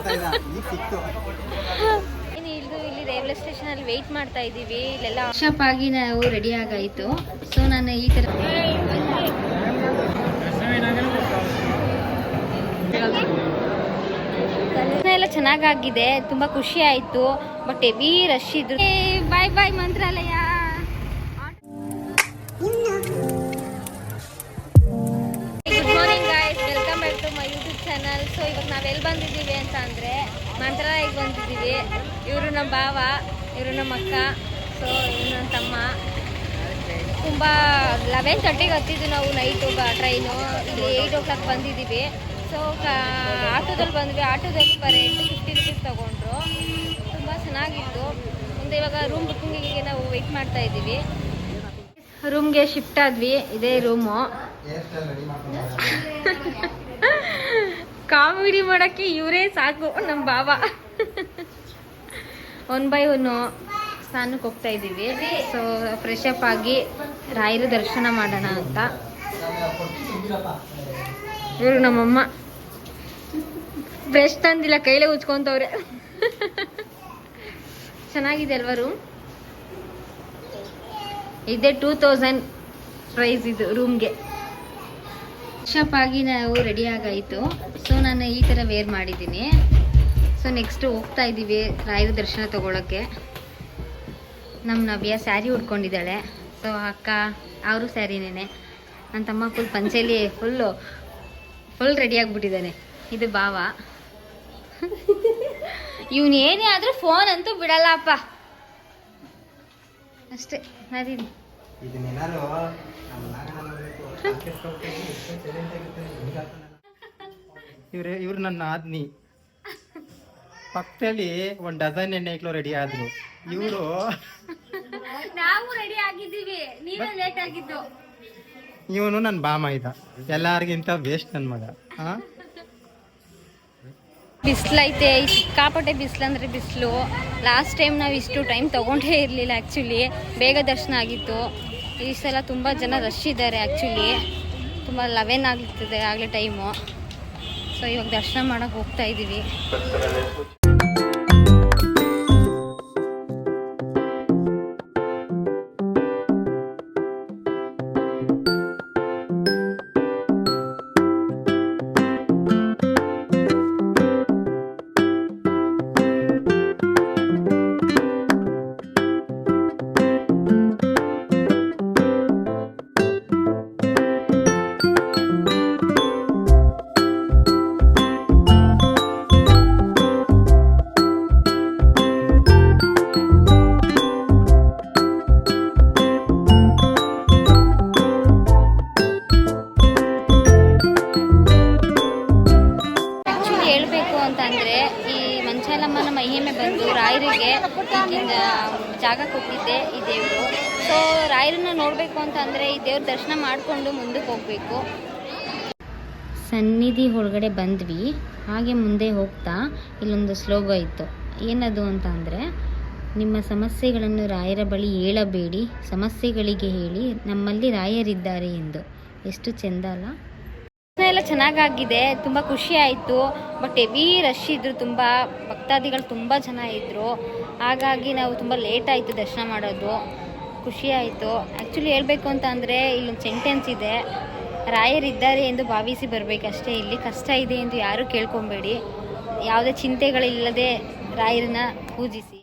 ಮಾಡ್ತಾ ಇದ್ದ. ಈಗ ಸಿಕ್ತು. ಇನ್ನು ಇಲ್ಲಿ ರೈಲ್ವೆ ಸ್ಟೇಷನ್ ಅಲ್ಲಿ ವೆಯ್ಟ್ ಮಾಡ್ತಾ ಇದೀವಿ ಇಲ್ಲೆಲ್ಲ ಶಾಪ್ ಆಗಿ ನಾವು ರೆಡಿ ಆಗಾಯ್ತು. ಸೊ ನಾನು ಈ ತರ ಎಲ್ಲ ಚೆನ್ನಾಗಾಗಿದೆ. ತುಂಬಾ ಖುಷಿ ಆಯ್ತು. ಬಟ್ ಹೆವಿ ರಶ್ ಇದ್ರು. ಬಾಯ್ ಬಾಯ್ ಮಂತ್ರಾಲಯ. ನಮ್ಮ ಭಾವ, ಇವರು ನಮ್ಮ ಅಕ್ಕ ಸೊ ಇವರು ನನ್ನ ತಮ್ಮ. ತುಂಬ ಲೆವೆನ್ ತರ್ಟಿಗೆ ಹತ್ತಿದ್ವಿ ನಾವು ನೈಟು ಟ್ರೈನು ಇಲ್ಲಿ ಏಯ್ಟ್ ಓ ಕ್ಲಾಕ್ ಬಂದಿದ್ದೀವಿ ಸೊ ಆಟೋದಲ್ಲಿ ಬಂದ್ವಿ. ಆಟೋದಲ್ಲಿ ಬರೀ ಫಿಫ್ಟಿ ರುಪೀಸ್ ತೊಗೊಂಡ್ರು. ತುಂಬ ಚೆನ್ನಾಗಿತ್ತು. ಮುಂದೆ ಇವಾಗ ರೂಮ್ ಬುಕ್ಕಿಂಗಿಗೆ ನಾವು ವೆಯ್ಟ್ ಮಾಡ್ತಾ ಇದ್ದೀವಿ. ರೂಮ್ಗೆ ಶಿಫ್ಟ್ ಆದ್ವಿ. ಇದೇ ರೂಮು ಕಾಮಿಡಿ ಮಾಡೋಕ್ಕೆ ಇವರೇ ಸಾಕು, ನಮ್ಮ ಬಾವ ಒನ್ ಬೈ ಒನ್ ಸ್ನಾನಕ್ಕೆ ಹೋಗ್ತಾ ಇದ್ದೀವಿ. ಸೊ ಫ್ರೆಶ್ ಅಪ್ ಆಗಿ ರಾಯರು ದರ್ಶನ ಮಾಡೋಣ ಅಂತ. ಇವರು ನಮ್ಮಮ್ಮ. ಬ್ರಷ್ ತಂದಿಲ್ಲ, ಕೈಲೇ ಉಚ್ಕೊಂತವ್ರೆ ಚೆನ್ನಾಗಿದೆ ಅಲ್ವಾ ರೂಮ್ ಇದೇ ಟೂ ತೌಸಂಡ್ ಪ್ರೈಸ್ ಇದು ರೂಮ್ಗೆ ಶಾಪ್ ಆಗಿ ನಾವು ರೆಡಿ ಆಗಾಯಿತು. ಸೊ ನಾನು ಈ ಥರ ವೇರ್ ಮಾಡಿದ್ದೀನಿ. ಸೊ ನೆಕ್ಸ್ಟ್ ಹೋಗ್ತಾ ಇದ್ದೀವಿ ರಾಯರ ದರ್ಶನ ತಗೊಳಕ್ಕೆ. ನಮ್ಮ ನವ್ಯ ಸ್ಯಾರಿ ಉಟ್ಕೊಂಡಿದ್ದಾಳೆ ಸೊ ಅಕ್ಕ ಅವರು ಸ್ಯಾರಿನೇನೆ ನನ್ನ ತಮ್ಮ ಫುಲ್ ಪಂಚೆಲಿ ಫುಲ್ಲು ಫುಲ್ ರೆಡಿ ಆಗಿಬಿಟ್ಟಿದ್ದಾನೆ. ಇದು ಭಾವ. ಇವನು ಏನೇ ಆದರೂ ಫೋನ್ ಅಂತೂ ಬಿಡಲ್ಲ ಅಪ್ಪ. ಅಷ್ಟೇ ಆಗ್ತಾನಲ್ಲ. ಇವ್ರೆ ಇವ್ರು ನನ್ನ ಆದ್ನಿ. ಪಕ್ಕದಲ್ಲಿ ಒಂದ್ ಡಜನ್ ಎಣ್ಣೆ ಇಕ್ಲೋ ರೆಡಿ ಆದ್ರು ಇವರು ನಾವು ರೆಡಿ ಆಗಿದ್ದೀವಿ. ನೀವೇ ಲೇಟ್ ಆಗಿದ್ದು. ಇವನು ನನ್ನ ಬಾಮ ಇದ. ಎಲ್ಲಾರ್ಗಿಂತ ಬೇಸ್ಟ್ ನನ್ನ ಮಗ. ಬಿಸ್ಲೈತೆ ಬಿಸಿಲೈತೆ ಸಿಕ್ಕಾಪಟ್ಟೆ ಬಿಸ್ಲು ಅಂದರೆ ಬಿಸ್ಲು. ಲಾಸ್ಟ್ ಟೈಮ್ ನಾವು ಇಷ್ಟು ಟೈಮ್ ತಗೊಂಡೇ ಇರಲಿಲ್ಲ ಆ್ಯಕ್ಚುಲಿ ಬೇಗ ದರ್ಶನ ಆಗಿತ್ತು. ಈ ಸಲ ತುಂಬ ಜನ ರಶ್ ಇದ್ದಾರೆ ಆ್ಯಕ್ಚುಲಿ ತುಂಬ ಲವೆನ್ ಆಗ್ತಿದೆ ಆಗಲೇ ಟೈಮು ಸೊ ಇವಾಗ ದರ್ಶನ ಮಾಡೋಕೆ ಹೋಗ್ತಾ ಇದ್ದೀವಿ ರಾಯರಿಗೆ ಹೋಗಿದ್ದೆ ಈ ದೇವರು. ಸೊ ರಾಯರನ್ನ ನೋಡಬೇಕು ಅಂತಂದರೆ ಈ ದೇವ್ರ ದರ್ಶನ ಮಾಡಿಕೊಂಡು ಮುಂದಕ್ಕೆ ಹೋಗಬೇಕು. ಸನ್ನಿಧಿ ಒಳಗಡೆ ಬಂದ್ವಿ. ಹಾಗೆ ಮುಂದೆ ಹೋಗ್ತಾ ಇಲ್ಲೊಂದು ಸ್ಲೋಗ ಇತ್ತು. ಏನದು ಅಂತ ಅಂದರೆ, ನಿಮ್ಮ ಸಮಸ್ಯೆಗಳನ್ನು ರಾಯರ ಬಳಿ ಹೇಳಬೇಡಿ, ಸಮಸ್ಯೆಗಳಿಗೆ ಹೇಳಿ ನಮ್ಮಲ್ಲಿ ರಾಯರಿದ್ದಾರೆ ಎಂದು. ಎಷ್ಟು ಚೆಂದ ಅಲ್ಲ? ಎಲ್ಲ ಚೆನ್ನಾಗಾಗಿದೆ ತುಂಬ ಖುಷಿ ಆಯಿತು. ಬಟ್ ಹೆವಿ ರಶ್ ಇದ್ರು ತುಂಬ ಭಕ್ತಾದಿಗಳು ತುಂಬ ಜನ ಇದ್ದರು ಹಾಗಾಗಿ ನಾವು ತುಂಬ ಲೇಟ್ ಆಯಿತು ದರ್ಶನ ಮಾಡೋದು. ಖುಷಿ ಆಯಿತು. ಆ್ಯಕ್ಚುಲಿ ಹೇಳಬೇಕು ಅಂತ ಅಂದರೆ ಇಲ್ಲೊಂದು ಸೆಂಟೆನ್ಸ್ ಇದೆ. ರಾಯರಿದ್ದಾರೆ ಎಂದು ಭಾವಿಸಿ ಬರಬೇಕಷ್ಟೇ. ಇಲ್ಲಿ ಕಷ್ಟ ಇದೆ ಎಂದು ಯಾರೂ ಕೇಳ್ಕೊಬೇಡಿ. ಯಾವುದೇ ಚಿಂತೆಗಳಿಲ್ಲದೆ ರಾಯರನ್ನ ಪೂಜಿಸಿ.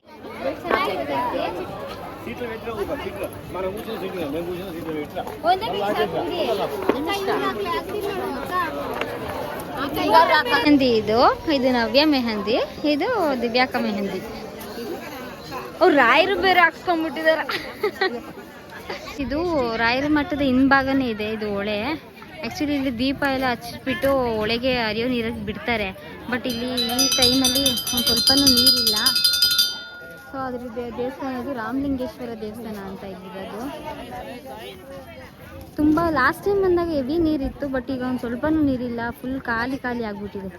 ಮೆಹಂದಿ ಇದು. ಇದು ನವ್ಯ ಮೆಹಂದಿ. ಇದು ದಿವ್ಯಾಕ ಮೆಹಂದಿ. ಅವ್ರು ರಾಯರು ಬೇರೆ ಹಾಕ್ಸ್ಕೊಂಡ್ಬಿಟ್ಟಿದಾರ. ಇದು ರಾಯರ ಮಠದ ಹಿಂಭಾಗನೇ ಇದೆ, ಇದು ಹೊಳೆ. ಆ್ಯಕ್ಚುಲಿ ಇಲ್ಲಿ ದೀಪ ಎಲ್ಲ ಹಚ್ಚಿಬಿಟ್ಟು ಹೊಳೆಗೆ ಹರಿಯೋ ನೀರಿಗೆ ಬಿಡ್ತಾರೆ. ಬಟ್ ಇಲ್ಲಿ ಈ ಟೈಮಲ್ಲಿ ಒಂದು ಸ್ವಲ್ಪನೂ ನೀರಿಲ್ಲ. ಸೊ ಅದ್ರ ದೇವಸ್ಥಾನ ಇದು ರಾಮಲಿಂಗೇಶ್ವರ ದೇವಸ್ಥಾನ ಅಂತ ಇದ್ದಿರೋದು. ತುಂಬ ಲಾಸ್ಟ್ ಟೈಮ್ ಬಂದಾಗ ಹೆವಿ ನೀರಿತ್ತು ಬಟ್ ಈಗ ಒಂದು ಸ್ವಲ್ಪನೂ ನೀರಿಲ್ಲ ಫುಲ್ ಖಾಲಿ ಖಾಲಿ ಆಗ್ಬಿಟ್ಟಿದೆ.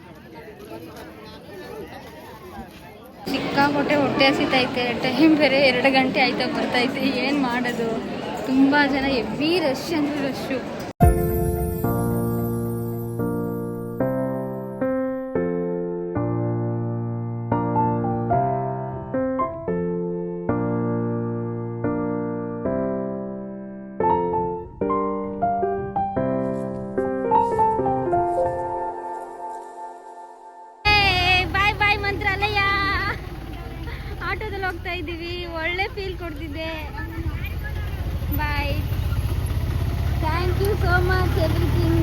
ಸಿಕ್ಕಾಪಟ್ಟೆ ಹೊಟ್ಟೆ ಹಸಿತೈತೆ ಟೈಮ್ ಬೇರೆ ಎರಡು ಗಂಟೆ ಆಯ್ತಾ ಬರ್ತೈತೆ ಏನು ಮಾಡೋದು? ತುಂಬ ಜನ ಹೆವಿ ರಶ್ ಅಂದ್ರೆ ರಶ್ಶು ಹೋಗ್ತಾ ಇದ್ದೀವಿ. ಒಳ್ಳೆ ಫೀಲ್ ಕೊಡ್ತಿದೆ. Bye thank you so much everything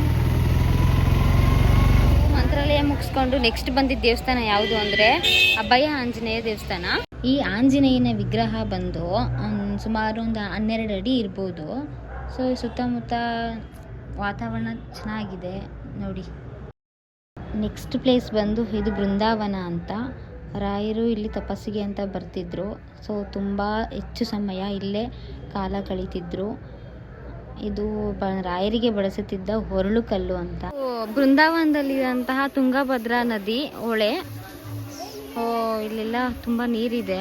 Mantralaya ಮುಗಿಸ್ಕೊಂಡು ನೆಕ್ಸ್ಟ್ ಬಂದಿದ್ದ ದೇವಸ್ಥಾನ ಯಾವುದು ಅಂದರೆ ಅಭಯ ಆಂಜನೇಯ ದೇವಸ್ಥಾನ. ಈ ಆಂಜನೇಯನ ವಿಗ್ರಹ ಬಂದು ಸುಮಾರು ಒಂದು ಹನ್ನೆರಡು ಅಡಿ ಇರ್ಬೋದು. ಸೊ ಸುತ್ತಮುತ್ತ ವಾತಾವರಣ ಚೆನ್ನಾಗಿದೆ ನೋಡಿ. ನೆಕ್ಸ್ಟ್ ಪ್ಲೇಸ್ ಬಂದು ಇದು ಬೃಂದಾವನ ಅಂತ. ರಾಯರು ಇಲ್ಲಿ ತಪಸ್ಸಿಗೆ ಅಂತ ಬರ್ತಿದ್ರು. ಸೊ ತುಂಬ ಹೆಚ್ಚು ಸಮಯ ಇಲ್ಲೇ ಕಾಲ ಕಳೀತಿದ್ರು. ಇದು ಬ, ರಾಯರಿಗೆ ಬಳಸುತ್ತಿದ್ದ ಹೊರಳು ಕಲ್ಲು ಅಂತ. ಬೃಂದಾವನದಲ್ಲಿರುವಂತಹ ತುಂಗಭದ್ರಾ ನದಿ ಹೊಳೆ. ಓ ಇಲ್ಲೆಲ್ಲ ತುಂಬ ನೀರಿದೆ.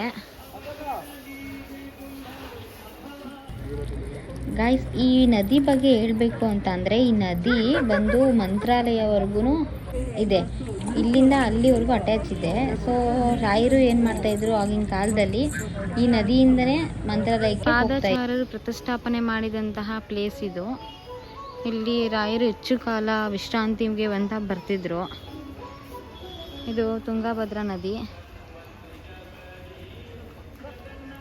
ಗಾಯ್ಸ್ ಈ ನದಿ ಬಗ್ಗೆ ಹೇಳಬೇಕು ಅಂತ ಅಂದರೆ ಈ ನದಿ ಬಂದು ಮಂತ್ರಾಲಯವರೆಗೂ ಇದೆ. ಇಲ್ಲಿಂದ ಅಲ್ಲಿವರೆಗೂ ಅಟ್ಯಾಚ್ ಇದೆ. ಸೊ ರಾಯರು ಏನು ಮಾಡ್ತಾ ಇದ್ರು ಆಗಿನ ಕಾಲದಲ್ಲಿ ಈ ನದಿಯಿಂದನೇ ಮಂತ್ರಾಲಯಕ್ಕೆ ಪಾದಚಾರರು ಪ್ರತಿಷ್ಠಾಪನೆ ಮಾಡಿದಂತಹ ಪ್ಲೇಸ್ ಇದು. ಇಲ್ಲಿ ರಾಯರು ಹೆಚ್ಚು ಕಾಲ ವಿಶ್ರಾಂತಿಗೆ ಅಂತ ಬರ್ತಿದ್ರು. ಇದು ತುಂಗಭದ್ರಾ ನದಿ.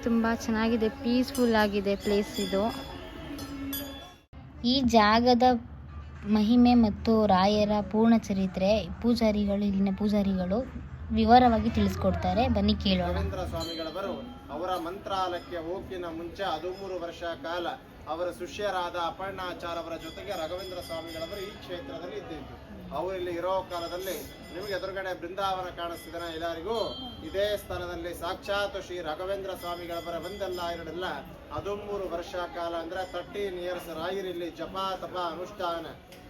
ತುಂಬ ಚೆನ್ನಾಗಿದೆ ಪೀಸ್ಫುಲ್ ಆಗಿದೆ ಪ್ಲೇಸ್ ಇದು. ಈ ಜಾಗದ ಮಹಿಮೆ ಮತ್ತು ರಾಯರ ಪೂರ್ಣ ಚರಿತ್ರೆ, ಪೂಜಾರಿಗಳು, ಇಲ್ಲಿನ ಪೂಜಾರಿಗಳು ವಿವರವಾಗಿ ತಿಳಿಸ್ಕೊಡ್ತಾರೆ. ಬನ್ನಿ ಕೇಳೋಣ. ಸ್ವಾಮಿಗಳವರು ಅವರ ಮಂತ್ರಾಲಯಕ್ಕೆ ಹೋಗಿನ ಮುಂಚೆ ಹದಿಮೂರು ವರ್ಷ ಕಾಲ ಅವರ ಶಿಷ್ಯರಾದ ಅಪರ್ಣಾಚಾರ್ ಅವರ ಜೊತೆಗೆ ರಾಘವೇಂದ್ರ ಸ್ವಾಮಿಗಳವರು ಈ ಕ್ಷೇತ್ರದಲ್ಲಿ ಇದ್ದಿದ್ದು. ಅವರು ಇಲ್ಲಿ ಇರೋ ಕಾಲದಲ್ಲಿ ನಿಮಗೆ ಎದುರುಗಡೆ ಬೃಂದಾವನ ಕಾಣಿಸ್ತಿದನ ಎಲ್ಲರಿಗೂ. ಇದೇ ಸ್ಥಳದಲ್ಲಿ ಸಾಕ್ಷಾತ್ ಶ್ರೀ ರಾಘವೇಂದ್ರ ಸ್ವಾಮಿಗಳವರ ಬಂದೆಲ್ಲ ಎರಡಲ್ಲ, ಹದಿಮೂರು ವರ್ಷ ಕಾಲ ಅಂದ್ರೆ ತರ್ಟೀನ್ ಇಯರ್ಸ್ ರಾಯರಿಲ್ಲಿ ಜಪ ತಪ ಅನುಷ್ಠಾನ,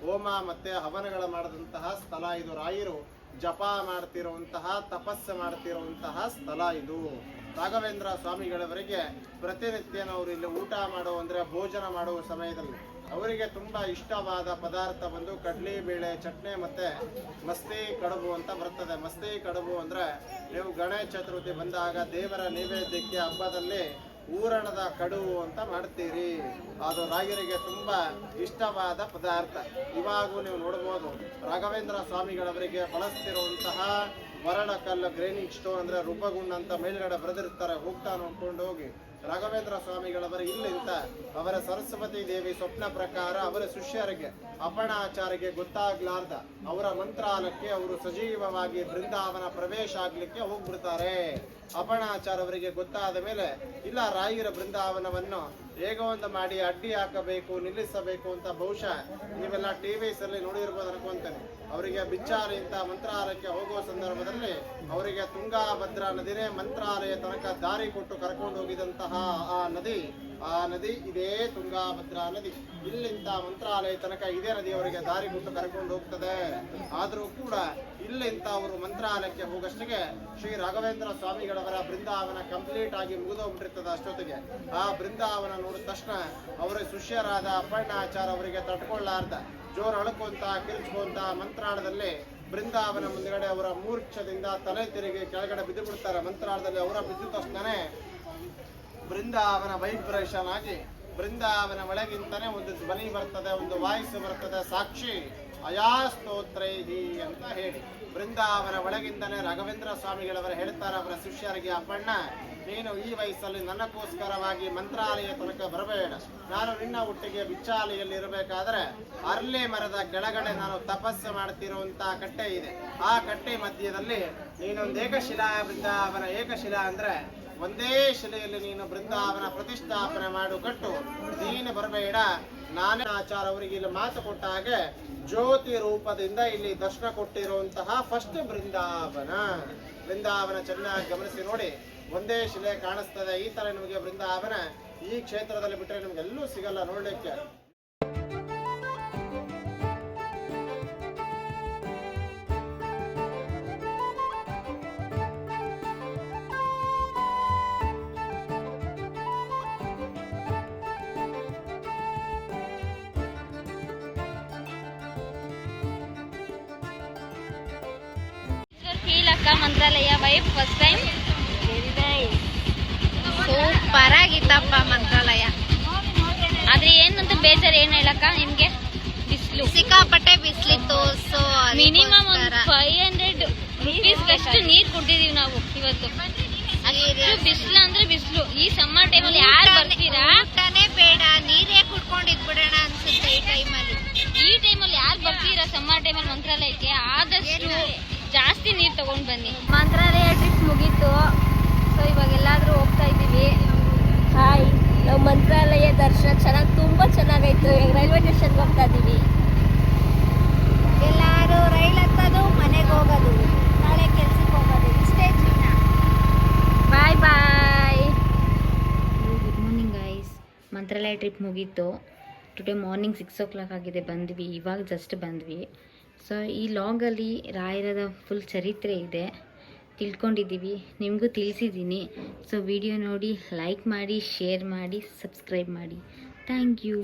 ಹೋಮ ಮತ್ತೆ ಹವನಗಳ ಮಾಡಿದಂತಹ ಸ್ಥಳ ಇದು. ರಾಯರು ಜಪ ಮಾಡ್ತಿರುವಂತಹ, ತಪಸ್ಸು ಮಾಡ್ತಿರುವಂತಹ ಸ್ಥಳ ಇದು. ರಾಘವೇಂದ್ರ ಸ್ವಾಮಿಗಳವರಿಗೆ ಪ್ರತಿನಿತ್ಯ ಅವರು ಇಲ್ಲಿ ಊಟ ಮಾಡೋ ಅಂದರೆ ಭೋಜನ ಮಾಡುವ ಸಮಯದಲ್ಲಿ ಅವರಿಗೆ ತುಂಬ ಇಷ್ಟವಾದ ಪದಾರ್ಥ ಬಂದು ಕಡ್ಲಿ, ಬೇಳೆ, ಚಟ್ನಿ ಮತ್ತು ಮಸ್ತಿ ಕಡುಬು ಅಂತ ಬರ್ತದೆ. ಮಸ್ತಿ ಕಡುಬು ಅಂದರೆ ನೀವು ಗಣೇಶ ಚತುರ್ಥಿ ಬಂದಾಗ ದೇವರ ನೈವೇದ್ಯಕ್ಕೆ ಹಬ್ಬದಲ್ಲಿ ಊರಣದ ಕಡುವು ಅಂತ ಮಾಡ್ತೀರಿ. ಅದು ರಾಗಿರಿಗೆ ತುಂಬ ಇಷ್ಟವಾದ ಪದಾರ್ಥ. ಇವಾಗೂ ನೀವು ನೋಡ್ಬೋದು ರಾಘವೇಂದ್ರ ಸ್ವಾಮಿಗಳವರಿಗೆ ಬಳಸ್ತಿರುವಂತಹ ವರಡಕಲ್ಲು ಗ್ರೈನಿಂಗ್ ಸ್ಟೋನ್ ಅಂದ್ರೆ ರೂಪಗುಂಡ ಅಂತ ಮೇಲ್ಗಡೆ ಬರೆದಿರ್ತಾರೆ. ಹೋಗ್ತಾ ನೋಡ್ಕೊಂಡು ಹೋಗಿ. ರಾಘವೇಂದ್ರ ಸ್ವಾಮಿಗಳವರ ಇಲ್ಲಿಂದ ಅವರ ಸರಸ್ವತಿ ದೇವಿ ಸ್ವಪ್ನ ಪ್ರಕಾರ ಅವರ ಶಿಷ್ಯರಿಗೆ ಅಪಣಾಚಾರಿಗೆ ಗೊತ್ತಾಗ್ಲಾರ್ದ ಅವರ ಮಂತ್ರಾಲಕ್ಕೆ ಅವರು ಸಜೀವವಾಗಿ ಬೃಂದಾವನ ಪ್ರವೇಶ ಆಗ್ಲಿಕ್ಕೆ ಹೋಗ್ಬಿಡ್ತಾರೆ. ಅಪಣಾಚಾರ ಅವರಿಗೆ ಗೊತ್ತಾದ ಮೇಲೆ, ಇಲ್ಲ, ರಾಯರ ಬೃಂದಾವನವನ್ನು ಒಂದು ಮಾಡಿ ಅಡ್ಡಿ ಹಾಕಬೇಕು, ನಿಲ್ಲಿಸಬೇಕು ಅಂತ ಬಹುಶಃ ನೀವೆಲ್ಲ ಟಿ ಅಲ್ಲಿ ನೋಡಿರ್ಬೋದು ಅನ್ಕೊಂತೇನೆ ಅವರಿಗೆ ಬಿಚ್ಚಾಲಿ ಅಂತ ಮಂತ್ರಾಲಯಕ್ಕೆ ಹೋಗುವ ಸಂದರ್ಭದಲ್ಲಿ ಅವರಿಗೆ ತುಂಗಾಭದ್ರಾ ನದಿನೇ ಮಂತ್ರಾಲಯ ತನಕ ದಾರಿ ಕೊಟ್ಟು ಕರ್ಕೊಂಡು ಹೋಗಿದಂತಹ ಆ ನದಿ. ಆ ನದಿ, ಇದೇ ತುಂಗಾಭದ್ರಾ ನದಿ. ಇಲ್ಲಿಂದ ಮಂತ್ರಾಲಯ ತನಕ ಇದೇ ನದಿ ಅವರಿಗೆ ದಾರಿ ಕೊಟ್ಟು ಕರ್ಕೊಂಡು ಹೋಗ್ತದೆ. ಆದರೂ ಕೂಡ ಇಲ್ಲಿಂದ ಅವರು ಮಂತ್ರಾಲಯಕ್ಕೆ ಹೋಗಷ್ಟಿಗೆ ಶ್ರೀ ರಾಘವೇಂದ್ರ ಸ್ವಾಮಿಗಳವರ ಬೃಂದಾವನ ಕಂಪ್ಲೀಟ್ ಆಗಿ ಮುಗಿದೋಗ್ಬಿಟ್ಟಿರ್ತದೆ ಅಷ್ಟೊತ್ತಿಗೆ. ಆ ಬೃಂದಾವನ ನೋಡಿದ ತಕ್ಷಣ ಅವರ ಶಿಷ್ಯರಾದ ಅಪ್ಪಣ್ಣಾಚಾರ ಅವರಿಗೆ ತಟ್ಕೊಳ್ಳಾರ್ದ. ಜೋರು ಅಳ್ಕೊಂತ, ಕಿರ್ಚ್ಕೊಂತ ಮಂತ್ರಾಳದಲ್ಲಿ ಬೃಂದಾವನ ಮುಂದ್ಗಡೆ ಅವರ ಮೂರ್ಛದಿಂದ ತಲೆ ತಿರುಗಿ ಕೆಳಗಡೆ ಬಿದ್ದು ಬಿಡ್ತಾರೆ ಮಂತ್ರಾಳದಲ್ಲಿ ಅವರ ಬಿದ್ದು ತಕ್ಷಣನೇ ಬೃಂದಾವನ ವೈಬ್ರೇಷನ್ ಬೃಂದಾವನ ಒಳಗಿಂತಾನೆ ಒಂದು ಧ್ವನಿ ಬರ್ತದೆ, ಒಂದು ವಾಯ್ಸ್ ಬರ್ತದೆ, ಸಾಕ್ಷಿ ಅಯಾ ಸ್ತೋತ್ರೈಹಿ ಅಂತ ಹೇಳಿ. ಬೃಂದಾವನ ಒಳಗಿಂದನೆ ರಾಘವೇಂದ್ರ ಸ್ವಾಮಿಗಳವರು ಹೇಳ್ತಾರೆ, ಅವರ ಶಿಷ್ಯರಿಗೆ, ಅಪ್ಪಣ್ಣ, ನೀನು ಈ ವಯಸ್ಸಲ್ಲಿ ನನಗೋಸ್ಕರವಾಗಿ ಮಂತ್ರಾಲಯ ತನಕ ಬರಬೇಡ. ನಾನು ನಿನ್ನ ಒಟ್ಟಿಗೆ ಬಿಚ್ಚಾಲೆಯಲ್ಲಿ ಇರಬೇಕಾದ್ರೆ ಅರ್ಲೆ ಮರದ ಕೆಳಗಡೆ ನಾನು ತಪಸ್ಸು ಮಾಡ್ತಿರುವಂತ ಕಟ್ಟೆ ಇದೆ. ಆ ಕಟ್ಟೆ ಮಧ್ಯದಲ್ಲಿ ನೀನೊಂದು ಏಕಶಿಲಾ, ಬೃಂದಾವನ ಏಕಶಿಲಾ ಅಂದ್ರೆ ಒಂದೇ ಶಿಲೆಯಲ್ಲಿ ನೀನು ಬೃಂದಾವನ ಪ್ರತಿಷ್ಠಾಪನೆ ಮಾಡು, ಕಟ್ಟು. ನೀನು ಬರಬೇಡ. ನಾನೇ ಆಚಾರ ಅವರಿಗೆ ಇಲ್ಲಿ ಮಾತು ಕೊಟ್ಟಾಗ ಜ್ಯೋತಿ ರೂಪದಿಂದ ಇಲ್ಲಿ ದರ್ಶನ ಕೊಟ್ಟಿರುವಂತಹ ಫಸ್ಟ್ ಬೃಂದಾವನ. ಬೃಂದಾವನ ಚೆನ್ನಾಗಿ ಗಮನಿಸಿ ನೋಡಿ. ಒಂದೇ ಶಿಲೆ ಕಾಣಿಸ್ತದೆ. ಈ ತರ ನಿಮಗೆ ಬೃಂದಾವನ ಈ ಕ್ಷೇತ್ರದಲ್ಲಿ ಬಿಟ್ಟರೆ ನಿಮ್ಗೆಲ್ಲೂ ಸಿಗಲ್ಲ ನೋಡ್ಲಿಕ್ಕೆ. ಅಕ್ಕ Mantralaya wife first time super ಆಗಿತ್ತಪ್ಪ Mantralaya. ಆದ್ರೆ ಏನಂತ ಬೇಜಾರು ಏನ್ ಹೇಳಕ್ಕ ನಿಮ್ಗೆ? ಬಿಸಿಲು. ಸಿಕ್ಕಾಪಟ್ಟೆ ಬಿಸಿಲಿತ್ತು ಸೊ ಮಿನಿಮಮ್ ಒಂದು ಫೈವ್ ಹಂಡ್ರೆಡ್ ರುಪೀಸ್ ಅಷ್ಟು ನೀರ್ ಕುಡ್ದಿದೀವಿ ನಾವು ಇವತ್ತು. ಬಿಸಿಲು ಅಂದ್ರೆ ಬಿಸಿಲು. ಈ ಸಮ್ಮರ್ ಟೈಮಲ್ಲಿ ಯಾರು ಬರ್ತೀರಾ? ಊಟನೇ ಬೇಡ ನೀರೇ ಕುಡ್ಕೊಂಡು ಬಿಡೋಣ ಅನ್ಸುತ್ತೆ ಈ ಟೈಮಲ್ಲಿ ಈ ಟೈಮಲ್ಲಿ ಯಾರು ಬರ್ತೀರಾ ಸಮ್ಮರ್ ಟೈಮಲ್ಲಿ ಮಂತ್ರಾಲಯಕ್ಕೆ? ಆದಷ್ಟು ಜಾಸ್ತಿ ನೀರು ತಗೊಂಡ್ ಬನ್ನಿ. ಮಂತ್ರಾಲಯ ಟ್ರಿಪ್ ಮುಗೀತು. ಸೊ ಇವಾಗ ಎಲ್ಲಾದ್ರೂ ಹೋಗ್ತಾ ಇದ್ದೀವಿ. ಹಾಯ್ ನಾವು ಮಂತ್ರಾಲಯ ದರ್ಶನ ಚೆನ್ನಾಗಿ ತುಂಬ ಚೆನ್ನಾಗಾಯ್ತು ರೈಲ್ವೆ ಸ್ಟೇಷನ್ಗೆ ಹೋಗ್ತಾ ಇದ್ದೀವಿ. ಎಲ್ಲರೂ ರೈಲ್ ಹತ್ತೋದು ಮನೆಗೆ ಹೋಗೋದು. ನಾಳೆ ಕೆಲ್ಸಕ್ಕೆ ಹೋಗೋದು. ಇಷ್ಟೇ ಜೀವನ. Bye bye good morning guys Mantralaya trip ಮುಗೀತು. Today morning six o'clock ಆಗಿದೆ. ಬಂದ್ವಿ. ಇವಾಗ ಜಸ್ಟ್ ಬಂದ್ವಿ. ಸೊ ಈ ಲಾಗಲ್ಲಿ ರಾಯರದ ಫುಲ್ ಚರಿತ್ರೆ ಇದೆ. ತಿಳ್ಕೊಂಡಿದ್ದೀವಿ. ನಿಮಗೂ ತಿಳಿಸಿದ್ದೀನಿ. ಸೊ ವಿಡಿಯೋ ನೋಡಿ ಲೈಕ್ ಮಾಡಿ ಶೇರ್ ಮಾಡಿ ಸಬ್ಸ್ಕ್ರೈಬ್ ಮಾಡಿ. Thank you